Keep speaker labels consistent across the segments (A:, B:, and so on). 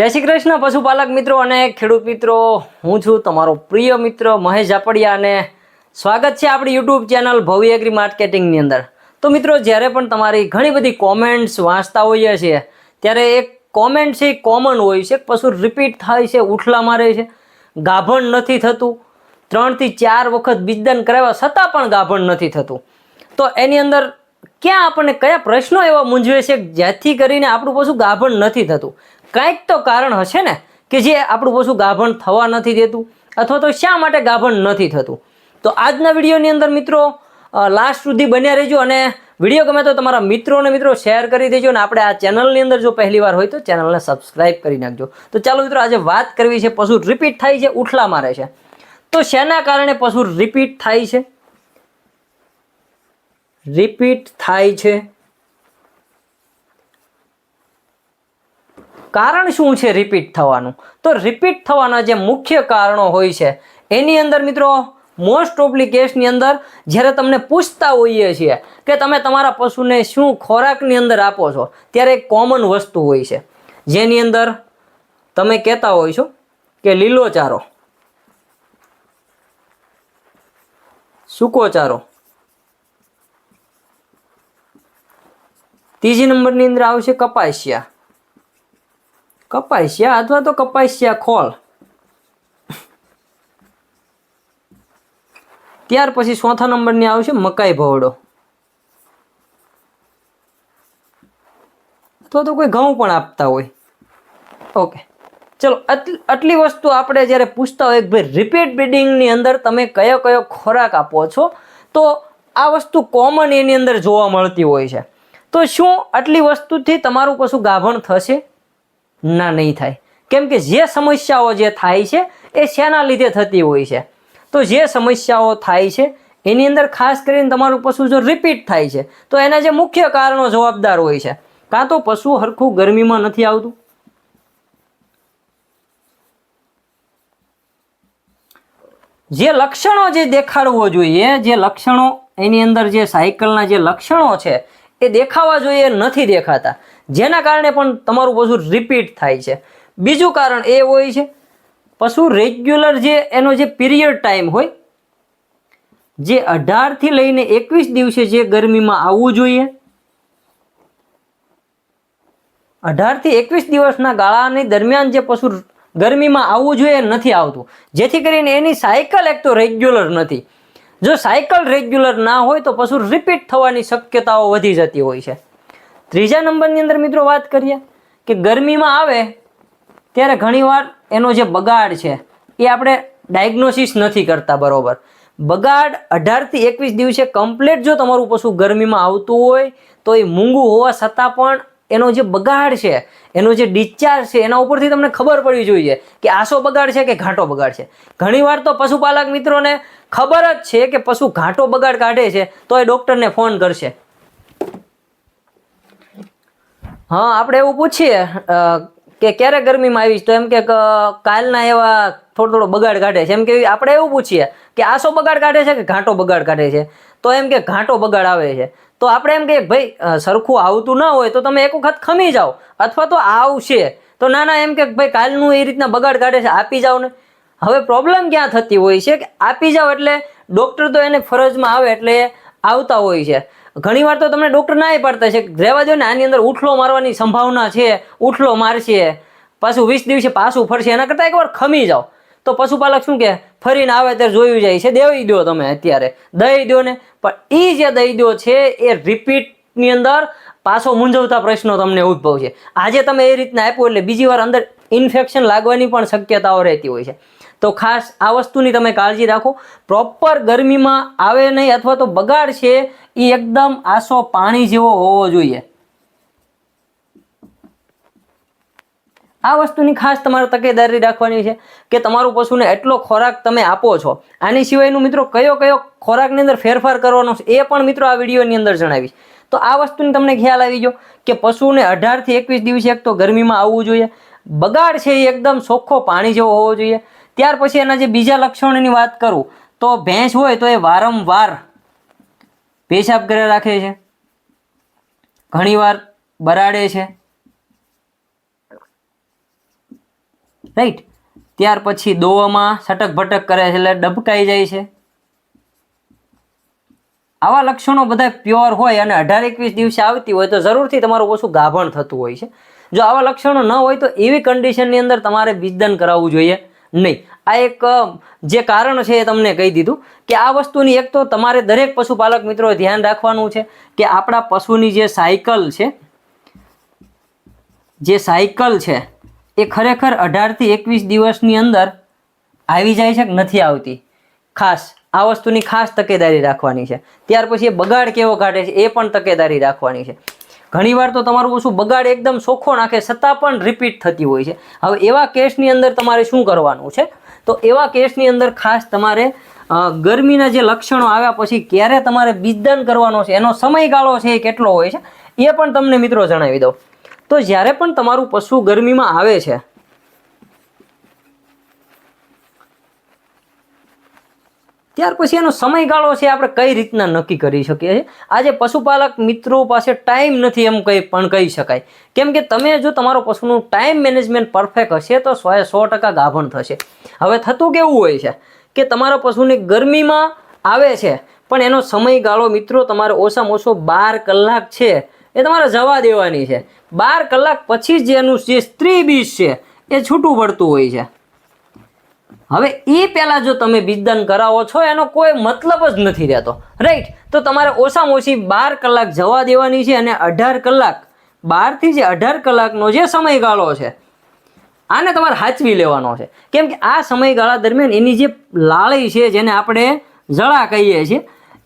A: જય શ્રી કૃષ્ણ, પશુપાલક મિત્રો અને ખેડૂત મિત્રો. હું છું તમારો પ્રિય મિત્ર મહેશ ઝાપડિયા અને સ્વાગત છે આપણી યુટ્યુબ ચેનલ ભવ્ય એગ્રી માર્કેટિંગની અંદર. તો મિત્રો, જ્યારે પણ તમારી ઘણી બધી કોમેન્ટ્સ વાંચતા હોઈએ છીએ, ત્યારે એક કોમેન્ટ છે એ કોમન હોય છે પશુ રિપીટ થાય છે ઉઠલા મારે છે, ગાભણ નથી થતું. ત્રણથી ચાર વખત બીજદાન કરાવ્યા છતાં પણ ગાભણ નથી થતું. તો એની અંદર ક્યાં આપણને કયા પ્રશ્નો એવા મૂંઝવે છે, જેથી કરીને આપણું પશુ ગાભણ નથી થતું? કંઈક તો કારણ હશે ને કે જે આપણું પશુ ગાભણ થવા નથી દેતું અથવા તો શા માટે ગાભણ નથી થતું. તો આજના વિડીયોની અંદર મિત્રો લાસ્ટ સુધી બન્યા રહેજો અને વીડિયો ગમે તો તમારા મિત્રોને મિત્રો શેર કરી દેજો અને આપણે આ ચેનલની અંદર જો પહેલી વાર હોય તો ચેનલને સબસ્ક્રાઈબ કરી નાખજો. તો ચાલો મિત્રો, આજે વાત કરવી છે પશુ રિપીટ થાય છે ઉઠલા મારે છે. તો શેના કારણે પશુ રિપીટ થાય છે? રિપીટ થાય છે કારણ શું છે રિપીટ થવાનું? તો રિપીટ થવાના જે મુખ્ય કારણો હોય છે, એની અંદર મિત્રો મોસ્ટ ઓફલી કેસની અંદર જ્યારે તમને પૂછતા હોઈએ છીએ કે તમે તમારા પશુને શું ખોરાકની અંદર આપો છો, ત્યારે એક કોમન વસ્તુ હોય છે. જેની અંદર તમે કહેતા હોય છો કે લીલો ચારો સૂકો ચારો ત્રીજી નંબરની અંદર આવશે કપાસિયા. કપાસિયા અથવા તો કપાસિયા ખોળ ત્યાર પછી ચોથા નંબરની આવશે મકાઈ ભવડો. અથવા તો કોઈ ઘઉં પણ આપતા હોય. ઓકે ચલો, આટલી વસ્તુ આપણે જ્યારે પૂછતા હોય ભાઈ રિપીટ બ્રીડિંગની અંદર તમે કયો કયો ખોરાક આપો છો, તો આ વસ્તુ કોમન એની અંદર જોવા મળતી હોય છે. તો શું આટલી વસ્તુથી તમારું કશું ગાભણ થશે? ના, નહીં થાય. કેમ કે જે સમસ્યાઓ જે થાય છે, એ શેના લીધે થતી હોય છે? તો જે સમસ્યાઓ થાય છે, એની અંદર ખાસ કરીને તમારું પશુ જો રિપીટ થાય છે, તો એના જે મુખ્ય કારણો જવાબદાર હોય છે. કાં તો પશુ હરખું ગરમીમાં નથી આવતું? જે લક્ષણો જે દેખાડવો જોઈએ, જે લક્ષણો એની અંદર જે સાયકલના જે લક્ષણો છે એ દેખાવા જોઈએ નથી દેખાતા. જેના કારણે પણ તમારું પશુ રિપીટ થાય છે. બીજું કારણ એ હોય છે, પશુ રેગ્યુલર જે એનો જે પીરિયડ ટાઈમ હોય, જે અઢારથી લઈને એકવીસ દિવસે જે ગરમીમાં આવવું જોઈએ. અઢારથી એકવીસ દિવસના ગાળાની દરમિયાન જે પશુ ગરમીમાં આવવું જોઈએ નથી આવતું. જેથી કરીને એની સાયકલ એક તો રેગ્યુલર નથી. જો સાયકલ રેગ્યુલર ના હોય તો પશુ રિપીટ થવાની શક્યતાઓ વધી જતી હોય છે. ત્રીજા નંબરની અંદર મિત્રો વાત કરીએ કે ગરમીમાં આવે ત્યારે ઘણીવાર એનો જે બગાડ છે એ આપણે ડાયગ્નોસિસ નથી કરતા બરોબર. બગાડ અઢારથી એકવીસ દિવસે કમ્પ્લીટ જો તમારું પશુ ગરમીમાં આવતું હોય તો એ મૂંગું હોવા છતાં પણ એનો જે બગાડ છે, એનો જે ડિસ્ચાર્જ છે, એના ઉપરથી તમને ખબર પડવી જોઈએ કે આસો બગાડ છે કે ઘાટો બગાડ છે. ઘણીવાર તો પશુપાલક મિત્રોને ખબર જ છે કે પશુ ઘાટો બગાડ કાઢે છે, તો એ ડૉક્ટરને ફોન કરશે. હા, આપણે એવું પૂછીએ કે ક્યારે ગરમીમાં આવીશ? તો એમ કે કાલના એવા થોડો થોડો બગાડ કાઢે છે. એમ કે આપણે એવું પૂછીએ કે આસો બગાડ કાઢે છે કે ઘાટો બગાડ કાઢે છે? તો એમ કે ઘાટો બગાડ આવે છે. તો આપણે એમ કહીએ ભાઈ સરખું આવતું ના હોય તો તમે એક વખત ખમી જાઓ. અથવા તો આવશે. તો ના ના એમ કે ભાઈ, કાલનું એ રીતના બગાડ કાઢે છે, આપી જાઓ ને. હવે પ્રોબ્લેમ ક્યાં થતી હોય છે કે આપી જાઓ એટલે ડૉક્ટર તો એને ફરજમાં આવે એટલે આવતા હોય છે. ઘણીવાર તો તમને ડૉક્ટર ના પાડતા છે. રહેવા દો ને, આની અંદર ઉઠલો મારવાની સંભાવના છે, ઉઠલો મારશે. પાછું વીસ દિવસે પાછું ફરશે. એના કરતાં એકવાર ખમી જાઓ. તો પશુપાલક શું કે ફરીને આવે ત્યારે જોયું જાય છે, દેવી દો તમે અત્યારે. દઈ દો ને. પણ એ જે દઈ દો છે, એ રિપીટની અંદર પાછો મૂંઝવતા પ્રશ્નો તમને ઉદ્ભવ છે આજે તમે એ રીતના આપ્યું એટલે બીજી વાર અંદર ઇન્ફેક્શન લાગવાની પણ શક્યતાઓ રહેતી હોય છે. તો ખાસ આ વસ્તુની તમે કાળજી રાખો. પ્રોપર ગરમીમાં આવે નહીં અથવા તો બગાડ છે એ એકદમ આસો પાણી જેવો હોવો જોઈએ. આ વસ્તુની ખાસ તમારે તકેદારી રાખવાની છે કે તમારું પશુને એટલો ખોરાક તમે આપો છો. આની સિવાયનું મિત્રો કયો કયો ખોરાકની અંદર ફેરફાર કરવાનો છે એ પણ મિત્રો આ વિડીયોની અંદર જણાવીશ. તો આ વસ્તુની તમને ખ્યાલ આવી ગયો કે પશુને અઢારથી એકવીસ દિવસે એક તો ગરમીમાં આવવું જોઈએ, બગાડ છે એ એકદમ ચોખ્ખો પાણી જેવો હોવો જોઈએ. ત્યાર પછી એના જે બીજા લક્ષણોની વાત કરું, તો ભેંસ હોય તો એ વારંવાર પેશાબ કરે રાખે છે. ઘણીવાર બરાડે છે. રાઈટ ત્યાર પછી દોવામાં સટક ભટક કરે છે એટલે ડબકાઈ જાય છે. આવા લક્ષણો બધા પ્યોર હોય અને અઢાર એકવીસ દિવસે આવતી હોય તો જરૂરથી તમારું ઓછું ગાભણ થતું હોય છે. જો આવા લક્ષણો ન હોય તો એવી કન્ડિશનની અંદર તમારે બીજદાન કરાવવું જોઈએ નહીં. આ એક જે કારણ છે એ તમને કહી દીધું કે આ વસ્તુની એક તો તમારે દરેક પશુપાલક મિત્રો ધ્યાન રાખવાનું છે કે આપણા પશુની જે સાયકલ છે, જે સાયકલ છે એ ખરેખર અઢારથી એકવીસ દિવસની અંદર આવી જાય છે કે નથી આવતી? ખાસ, આ વસ્તુની ખાસ તકેદારી રાખવાની છે. ત્યાર પછી એ બગાડ કેવો કાઢે છે એ પણ તકેદારી રાખવાની છે. ઘણીવાર તો તમારું ઓછું બગાડ એકદમ સોખો નાખે, છતાં પણ રિપીટ થતી હોય છે. હવે એવા કેસની અંદર તમારે શું કરવાનું છે? તો એવા કેસની અંદર ખાસ તમારે ગરમીના જે લક્ષણો આવ્યા પછી ક્યારે તમારે બીજદાન કરવાનો છે, એનો સમયગાળો છે એ કેટલો હોય છે, એ પણ તમને મિત્રો જણાવી દઉં. તો જ્યારે પણ તમારું પશુ ગરમીમાં આવે છે, ત્યાર પછી એનો સમયગાળો છે, આપણે કઈ રીતના નક્કી કરી શકીએ છીએ? આજે પશુપાલક મિત્રો પાસે ટાઈમ નથી એમ કંઈ પણ કહી શકાય. કેમ કે તમે જો તમારો પશુનું ટાઈમ મેનેજમેન્ટ પરફેક્ટ હશે, તો સો સો ટકા ગાભણ થશે. હવે થતું કેવું હોય છે કે તમારા પશુને ગરમીમાં આવે છે, પણ એનો સમયગાળો મિત્રો તમારે ઓછામાં ઓછો બાર કલાક છે એ તમારે જવા દેવાની છે. બાર કલાક પછી જ એનું જે સ્ત્રી બીજ છે, એ છૂટું પડતું હોય છે. હવે એ પહેલાં જો તમે બીજદાન કરાવો છો, એનો કોઈ મતલબ જ નથી રહેતો. રાઈટ તો તમારે ઓછામાં ઓછી બાર કલાક જવા દેવાની છે અને અઢાર કલાક, બારથી જે અઢાર કલાકનો જે સમયગાળો છે, આને તમારે હાચવી લેવાનો છે. કેમ કે આ સમયગાળા દરમિયાન એની જે લાળી છે, જેને આપણે જળા કહીએ છીએ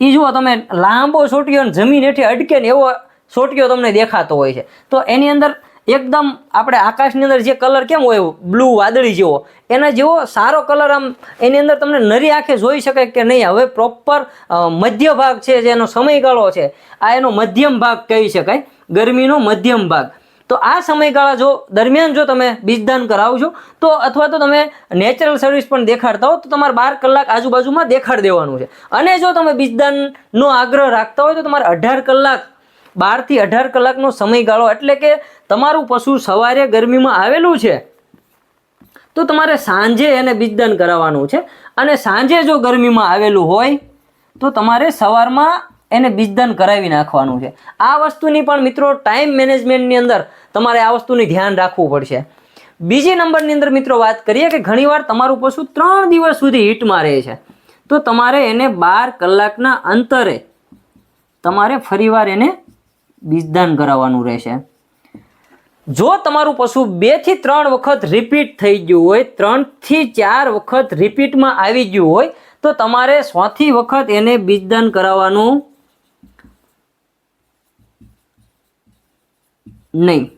A: એ જુઓ તમે લાંબો છોટીઓ ને જમીન હેઠે અડકે ને એવો સોટિયો તમને દેખાતો હોય છે. તો એની અંદર એકદમ આપણે આકાશની અંદર જે કલર કેમ હોય, બ્લુ, વાદળી જેવો, એના જેવો સારો કલર આમ એની અંદર તમને નરી આંખે જોઈ શકાય કે નહીં. હવે પ્રોપર મધ્ય ભાગ છે જેનો સમયગાળો છે, આ એનો મધ્યમ ભાગ કહી શકાય, ગરમીનો મધ્યમ ભાગ. તો આ સમયગાળા જો, દરમિયાન જો તમે બીજદાન કરાવશો તો અથવા તો તમે નેચરલ સર્વિસ પણ દેખાડતા હો, તો તમારે બાર કલાક આજુબાજુમાં દેખાડ દેવાનું છે. અને જો તમે બીજદાનનો આગ્રહ રાખતા હોય, તો તમારે અઢાર કલાક બારથી અઢાર કલાકનો સમયગાળો એટલે કે તમારું પશુ સવારે ગરમીમાં આવેલું છે, તો તમારે સાંજે એને બીજદાન કરાવવાનું છે. અને સાંજે જો ગરમીમાં આવેલું હોય, તો તમારે સવારમાં એને બીજદાન કરાવી નાખવાનું છે. આ વસ્તુની પણ મિત્રો ટાઈમ મેનેજમેન્ટની અંદર તમારે આ વસ્તુની ધ્યાન રાખવું પડશે. બીજી નંબરની અંદર મિત્રો વાત કરીએ કે ઘણીવાર તમારું પશુ ત્રણ દિવસ સુધી હીટમાં રહે છે. તો તમારે એને બાર કલાકના અંતરે તમારે ફરીવાર એને બીજદાન કરાવવાનું રહેશે. જો તમારું પશુ બેથી ત્રણ વખત રિપીટ થઈ ગયું હોય, ત્રણથી ચાર વખત રિપીટમાં આવી ગયું હોય, તો તમારે સોથી વખત એને બીજદાન કરાવવાનું નહીં.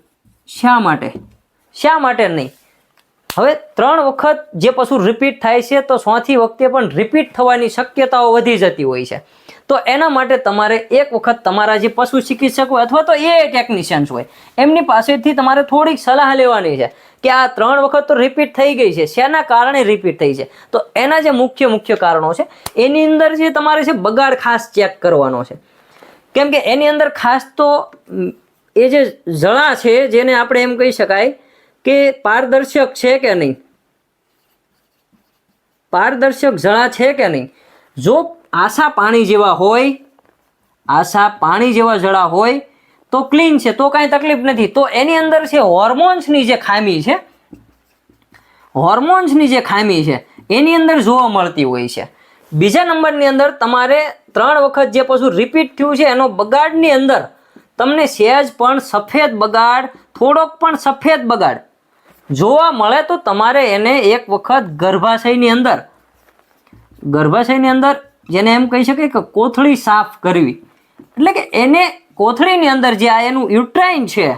A: શા માટે? શા માટે નહીં? હવે ત્રણ વખત જે પશુ રિપીટ થાય છે, તો સોથી વખતે પણ રિપીટ થવાની શક્યતાઓ વધી જતી હોય છે. તો એના માટે તમારે એક વખત તમારા જે પશુ ચિકિત્સક હોય અથવા તો એ ટેકનિશિયન્સ હોય, એમની પાસેથી તમારે થોડીક સલાહ લેવાની છે કે આ ત્રણ વખત તો રિપીટ થઈ ગઈ છે. શેના કારણે રિપીટ થઈ છે? તો એના જે મુખ્ય મુખ્ય કારણો છે, એની અંદર જે તમારે છે બગાડ ખાસ ચેક કરવાનો છે. કેમ કે એની અંદર ખાસ તો એ જે જળા છે, જેને આપણે એમ કહી શકાય કે પારદર્શક છે કે નહીં? પારદર્શક જળા છે કે નહીં? જો આશા પાણી જેવા હોય, આશા પાણી જેવા જળા હોય, તો ક્લીન છે, તો કાંઈ તકલીફ નથી. તો એની અંદર છે હોર્મોન્સની જે ખામી છે હોર્મોન્સની જે ખામી છે, એની અંદર જોવા મળતી હોય છે. બીજા નંબરની અંદર તમારે ત્રણ વખત જે પશુ રિપીટ થયું છે, એનો બગાડની અંદર તમને સહેજ પણ સફેદ બગાડ, થોડોક પણ સફેદ બગાડ જોવા મળે તો તમારે એને એક વખત ગર્ભાશયની અંદર ગર્ભાશયની અંદર જેને એમ કહી શકાય કે કોથળી સાફ કરવી. એટલે કે એને કોથળીની અંદર જે આ એનું યુટ્રાઇન છે,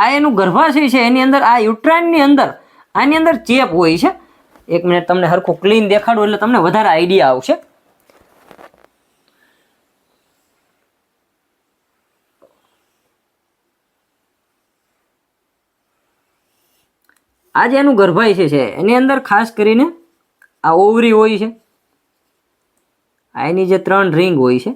A: આ એનું ગર્ભાશય છે, એની અંદર આ યુટ્રાઇનની અંદર, આની અંદર ચેપ હોય છે. એક મિનિટ તમને હરખું ક્લીન દેખાડું એટલે તમને વધારે આઈડિયા આવશે. આ જે એનું ગર્ભાશય છે, એની અંદર ખાસ કરીને આ ઓવરી હોય છે. આ એની જે ત્રણ રિંગ હોય છે.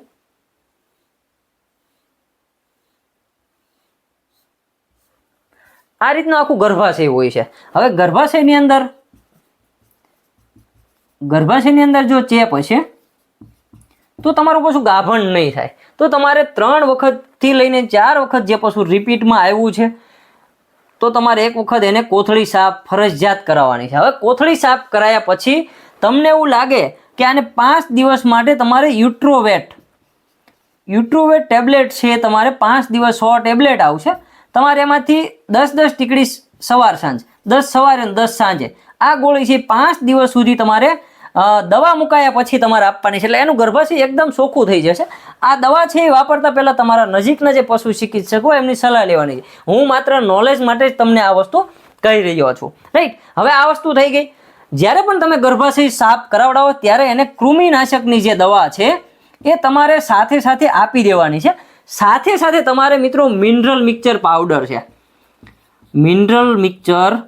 A: આ રીતનું આખું ગર્ભાશય હોય છે. હવે ગર્ભાશયની અંદર ગર્ભાશયની અંદર જો ચેપ હશે, તો તમારું પશુ ગાભણ નહીં થાય. તો તમારે ત્રણ વખતથી લઈને ચાર વખત જે પશુ રિપીટમાં આવ્યું છે, તો તમારે એક વખત એને કોથળી સાફ ફરજિયાત કરાવવાની છે. હવે કોથળી સાફ કરાયા પછી તમને એવું લાગે કે આને પાંચ દિવસ માટે તમારે યુટ્રોવેટ યુટ્રોવેટ ટેબ્લેટ છે તમારે પાંચ દિવસ સો ટેબ્લેટ આવશે. તમારે એમાંથી દસ દસ ટીકડી સવાર સાંજ, દસ સવારે અને દસ સાંજે. આ ગોળી છે પાંચ દિવસ સુધી તમારે દવા મુકાયા પછી તમારે આપવાની છે. એટલે એનું ગર્ભાશય એકદમ ચોખ્ખું થઈ જશે. આ દવા છે એ વાપરતા પહેલાં તમારા નજીકના જે પશુ ચિકિત્સક એમની સલાહ લેવાની છે. હું માત્ર નોલેજ માટે જ તમને આ વસ્તુ કહી રહ્યો છું. રાઈટ હવે આ વસ્તુ થઈ ગઈ. જ્યારે પણ તમે ગર્ભાશય સાફ કરાવડાવો, ત્યારે એને કૃમિનાશકની જે દવા છે, એ તમારે સાથે સાથે આપી દેવાની છે. સાથે સાથે તમારે મિત્રો મિનરલ મિક્સર પાવડર છે. મિનરલ મિક્સર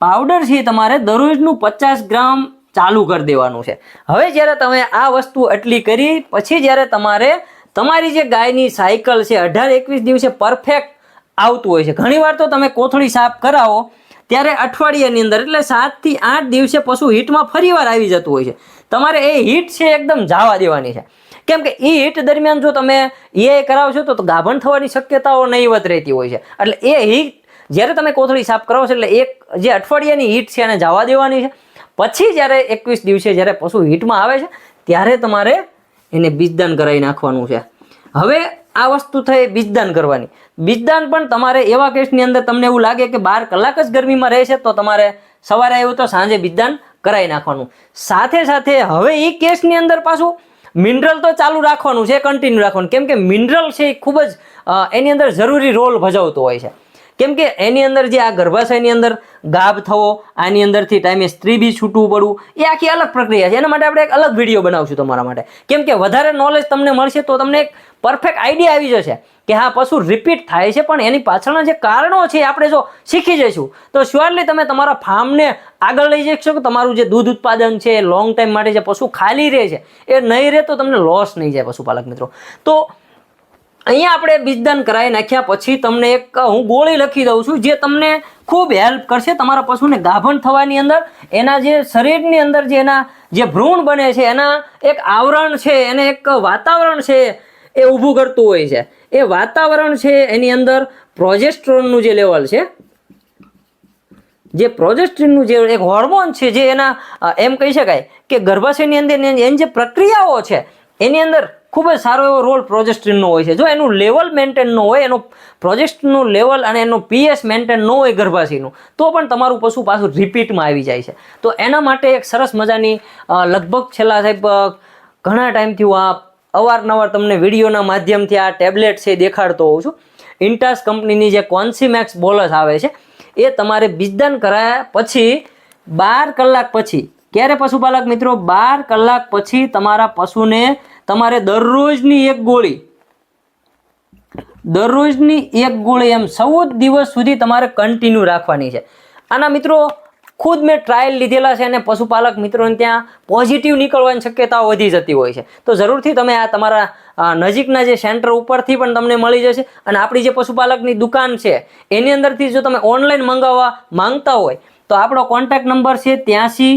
A: પાવડર છે તમારે દરરોજનું પચાસ ગ્રામ ચાલુ કરી દેવાનું છે. હવે જ્યારે તમે આ વસ્તુ એટલી કરી, પછી જ્યારે તમારે તમારી જે ગાયની સાયકલ છે, અઢાર એકવીસ દિવસે પરફેક્ટ આવતું હોય છે. ઘણીવાર તો તમે કોથળી સાફ કરાવો ત્યારે અઠવાડિયાની અંદર એટલે સાતથી આઠ દિવસે પશુ હીટમાં ફરીવાર આવી જતું હોય છે. તમારે એ હીટ છે એકદમ જવા દેવાની છે. કેમ કે એ હીટ દરમિયાન જો તમે એ કરાવશો તો ગાભણ થવાની શક્યતાઓ નહીવત રહેતી હોય છે. એટલે એ હીટ જ્યારે તમે કોથળી સાફ કરાવો છો એટલે એક જે અઠવાડિયાની હીટ છે એને જવા દેવાની છે. પછી જ્યારે એકવીસ દિવસે જ્યારે પશુ હીટમાં આવે છે, ત્યારે તમારે એને બીજદાન કરાવી નાખવાનું છે. હવે આ વસ્તુ થઈ બીજદાન કરવાની. બીજદાન પણ તમારે એવા કેસની અંદર તમને એવું લાગે કે બાર કલાક જ ગરમીમાં રહેશે, તો તમારે સવારે આવ્યું તો સાંજે બીજદાન કરાવી નાખવાનું. સાથે સાથે હવે એ કેસની અંદર પાછું મિનરલ તો ચાલુ રાખવાનું છે કન્ટિન્યુ રાખવાનું. કેમ કે મિનરલ છે એ ખૂબ જ એની અંદર જરૂરી રોલ ભજવતો હોય છે. કેમ કે એની અંદર જે આ ગર્ભાશયની અંદર ગાભ થવો, આની અંદરથી ટાઈમે સ્ત્રી બી છૂટવું પડવું, એ આખી અલગ પ્રક્રિયા છે. એના માટે આપણે એક અલગ વીડિયો બનાવશું તમારા માટે. કેમ કે વધારે નોલેજ તમને મળશે તો તમને એક પરફેક્ટ આઈડિયા આવી જશે કે હા, પશુ રિપીટ થાય છે, પણ એની પાછળના જે કારણો છે આપણે જો શીખી જઈશું, તો શ્યોરલી તમે તમારા ફાર્મને આગળ લઈ જઈ શકો તમારું જે દૂધ ઉત્પાદન છે લોંગ ટાઈમ માટે જે પશુ ખાલી રહે છે, એ નહીં રહે તો તમને લોસ નહીં જાય પશુપાલક મિત્રો. તો અહીંયા આપણે બીજદાન કરાવી નાખ્યા પછી તમને એક હું ગોળી લખી દઉં છું, જે તમને ખૂબ હેલ્પ કરશે તમારા પશુને ગાભણ થવાની અંદર. એના જે શરીરની અંદર જે એના જે ભ્રૂણ બને છે, એના એક આવરણ છે, એને એક વાતાવરણ છે, એ ઊભું કરતું હોય છે. એ વાતાવરણ છે, એની અંદર પ્રોજેસ્ટ્રોનનું જે લેવલ છે, જે પ્રોજેસ્ટ્રીનનું જે એક હોર્મોન છે, જે એના એમ કહી શકાય કે ગર્ભાશયની અંદર એની જે પ્રક્રિયાઓ છે, એની અંદર ખૂબ જ સારો એવો રોલ પ્રોજેસ્ટ્રીનનો હોય છે. જો એનું લેવલ મેન્ટેન ન હોય, એનો પ્રોજેસ્ટ્રીનનું લેવલ અને એનો પીએસ મેન્ટેન ન હોય ગર્ભાશયનું, તો પણ તમારું પશુ પાછું રિપીટમાં આવી જાય છે. તો એના માટે એક સરસ મજાની લગભગ છેલ્લા સાહેબ ઘણા ટાઈમથી હું આ અવારનવાર તમને વિડીયોના માધ્યમથી આ ટેબ્લેટ છે દેખાડતો હોઉં છું. ઇન્ટાસ કંપનીની જે કોન્સીમેક્સ બોલસ આવે છે, એ તમારે બીજદાન કરાયા પછી, બાર કલાક પછી, ક્યારે પશુપાલક મિત્રો? બાર કલાક પછી તમારા પશુને તમારે દરરોજની એક ગોળી, દરરોજની એક ગોળી એમ ચૌદ દિવસ સુધી તમારે કન્ટિન્યુ રાખવાની છે. આના મિત્રો, ખુદ મેં ટ્રાયલ લીધેલા છે અને પશુપાલક મિત્રોને ત્યાં પોઝિટિવ નીકળવાની શક્યતા વધી જતી હોય છે. તો જરૂરથી તમે આ તમારા નજીકના જે સેન્ટર ઉપરથી પણ તમને મળી જશે અને આપણી જે પશુપાલકની દુકાન છે, એની અંદરથી જો તમે ઓનલાઈન મંગાવવા માંગતા હોય, તો આપણો કોન્ટેક્ટ નંબર છે ત્યાંસી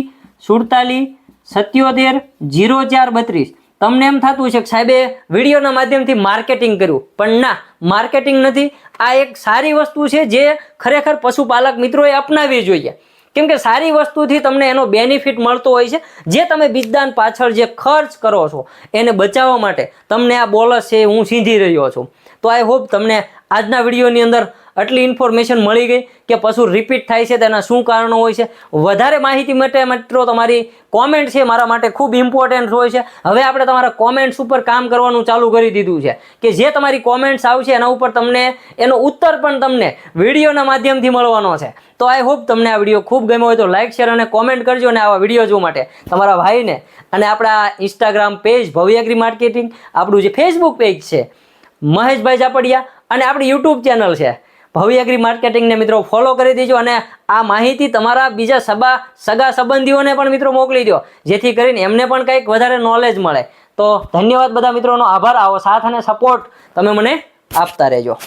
A: સુડતાલીસ સત્યોતેર જીરો ચાર બત્રીસ. તમને એમ થતું છે કે સાહેબે વિડીયોના માધ્યમથી માર્કેટિંગ કર્યું. પણ ના માર્કેટિંગ નથી. આ એક સારી વસ્તુ છે જે ખરેખર પશુપાલક મિત્રોએ અપનાવવી જોઈએ. કેમ કે સારી વસ્તુથી તમને એનો બેનિફિટ મળતો હોય છે. જે તમે બીજદાન પાછળ જે ખર્ચ કરો છો, એને બચાવવા માટે તમને આ બોલસ છે હું સીંધી રહ્યો છું. તો આઈ હોપ તમને આજના વિડીયોની અંદર આટલી ઇન્ફોર્મેશન મળી ગઈ કે પશુ રિપીટ થાય છે તેના શું કારણો હોય છે? વધારે માહિતી માટે મિત્રો તમારી કોમેન્ટ છે મારા માટે ખૂબ ઇમ્પોર્ટન્ટ હોય છે. હવે આપણે તમારા કોમેન્ટ્સ ઉપર કામ કરવાનું ચાલુ કરી દીધું છે કે જે તમારી કોમેન્ટ્સ આવશે એના ઉપર તમને એનો ઉત્તર પણ તમને વિડીયોના માધ્યમથી મળવાનો છે. તો આઈ હોપ તમને આ વીડિયો ખૂબ ગમ્યો હોય તો લાઇક શેર અને કોમેન્ટ કરજો અને આવા વીડિયો જોવા માટે તમારા ભાઈને અને આપણા ઇન્સ્ટાગ્રામ પેજ ભવ્યગ્રી માર્કેટિંગ આપણું જે ફેસબુક પેજ છે, મહેશભાઈ ઝાપડિયા અને આપણી યુટ્યુબ ચેનલ છે. ભવ્ય એગ્રી માર્કેટિંગને મિત્રો ફોલો કરી દેજો અને આ માહિતી તમારા બીજા સબા સગા સંબંધીઓને પણ મિત્રો મોકલી દો. જેથી કરીને એમને પણ કંઈક વધારે નોલેજ મળે. તો ધન્યવાદ બધા મિત્રોનો. આભાર. આવો સાથ અને સપોર્ટ તમે મને આપતા રહેજો.